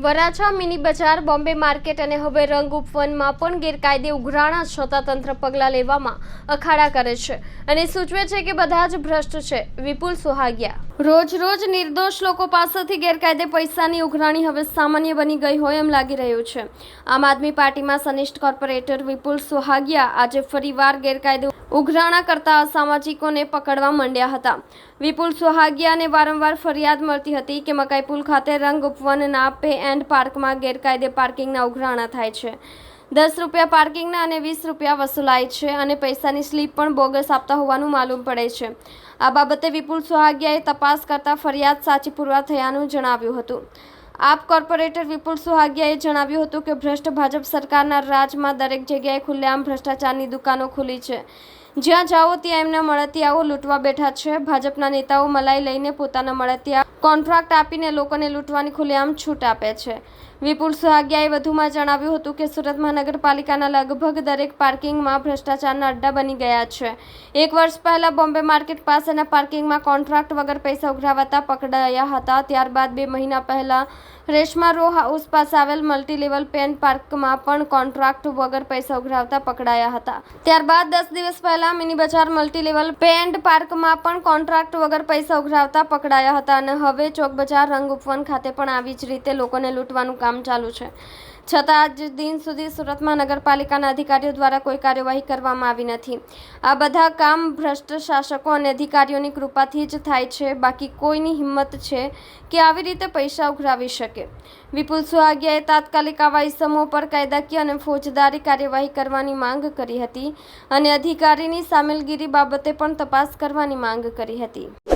Varachha mini બજાર, Bombay market અને હવે રંગ ઉપવનમાં પણ ગેરકાયદે ઉઘરાણા છતાં તંત્ર પગલાં લેવામાં અખાડા કરે છે અને સૂચવે છે કે બધા જ ભ્રષ્ટ છે. વિપુલ સોહાગિયા રોજ રોજ નિર્દોષ લોકો પાસેથી ગેરકાયદે પૈસાની ઉઘરાણી હવે સામાન્ય બની ગઈ હોય એમ લાગી રહ્યું છે. આમ આદમી પાર્ટીમાં સનિષ્ઠ કોર્પોરેટર વિપુલ સોહાગિયા આજે ફરીવાર ગેરકાયદે ઉઘરાણા કરતા અસામાજિકોને પકડવા માંડ્યા હતા. વિપુલ સોહાગિયાને વારંવાર ફરિયાદ મળતી હતી કે મકાઈપુલ ખાતે રંગ ઉપવનના પે એન્ડ પાર્કમાં ગેરકાયદે પાર્કિંગના ઉઘરાણા થાય છે. દસ રૂપિયા પાર્કિંગના અને વીસ રૂપિયા વસૂલાય છે અને પૈસાની સ્લીપ પણ બોગસ આપતા હોવાનું માલુમ પડે છે. આ બાબતે વિપુલ સોહાગિયાએ તપાસ કરતા ફરિયાદ સાચી પુરવાર થયાનું જણાવ્યું હતું. આપ કોર્પોરેટર વિપુલ સોહાગિયાએ જણાવ્યું હતું કે ભ્રષ્ટ ભાજપ સરકારના રાજમાં દરેક જગ્યાએ ખુલ્લેઆમ ભ્રષ્ટાચારની દુકાનો ખુલી છે. જ્યાં જાઓ ત્યાં એમના મળતિયાઓ લૂંટવા બેઠા છે. ભાજપના નેતાઓ મલાઈ લઈને પોતાના મળતિયા કોન્ટ્રાક્ટ આપીને લોકોને લૂંટવાની ખુલ્લેઆમ છૂટ આપે છે. વિપુલ સોહાગિયાએ વધુમાં જણાવ્યું હતું કે સુરત મહાનગરપાલિકાના લગભગ દરેક પાર્કિંગમાં ભ્રષ્ટાચારના અડ્ડા બની ગયા છે. એક વર્ષ પહેલા બોમ્બે માર્કેટ પાસેના પાર્કિંગમાં કોન્ટ્રાક્ટ વગર પૈસા ઉઘરાવતા પકડાયા હતા. ત્યારબાદ બે મહિના પહેલા રેશમા રો હાઉસ પાસે આવેલ મલ્ટી લેવલ પેન પાર્કમાં પણ કોન્ટ્રાક્ટ વગર પૈસા ઉઘરાવતા પકડાયા હતા. ત્યારબાદ દસ દિવસ પહેલા મિની બજાર મલ્ટી લેવલ પેન્ડ પાર્કમાં પણ કોન્ટ્રાક્ટ વગર પૈસા ઉઘરાવતા પકડાયા હતા અને હવે ચોક બજાર રંગ ઉપવન ખાતે પણ આવી જ રીતે લોકોને લૂંટવાનું કામ ચાલુ છે. છતાં આજ દિન સુધી સુરતમાં નગરપાલિકાના અધિકારીઓ દ્વારા કોઈ કાર્યવાહી કરવામાં આવી નથી. આ બધા કામ ભ્રષ્ટ શાસકો અને અધિકારીઓની કૃપાથી જ થાય છે. બાકી કોઈની હિંમત છે કે આવી રીતે પૈસા ઉઘરાવી શકે. વિપુલ સુહાગિયાએ તાત્કાલિક આવા ઇસમો પર કાયદાકીય અને ફોજદારી કાર્યવાહી કરવાની માંગ કરી હતી અને અધિકારીની સામેલગીરી બાબતે પણ તપાસ કરવાની માંગ કરી હતી.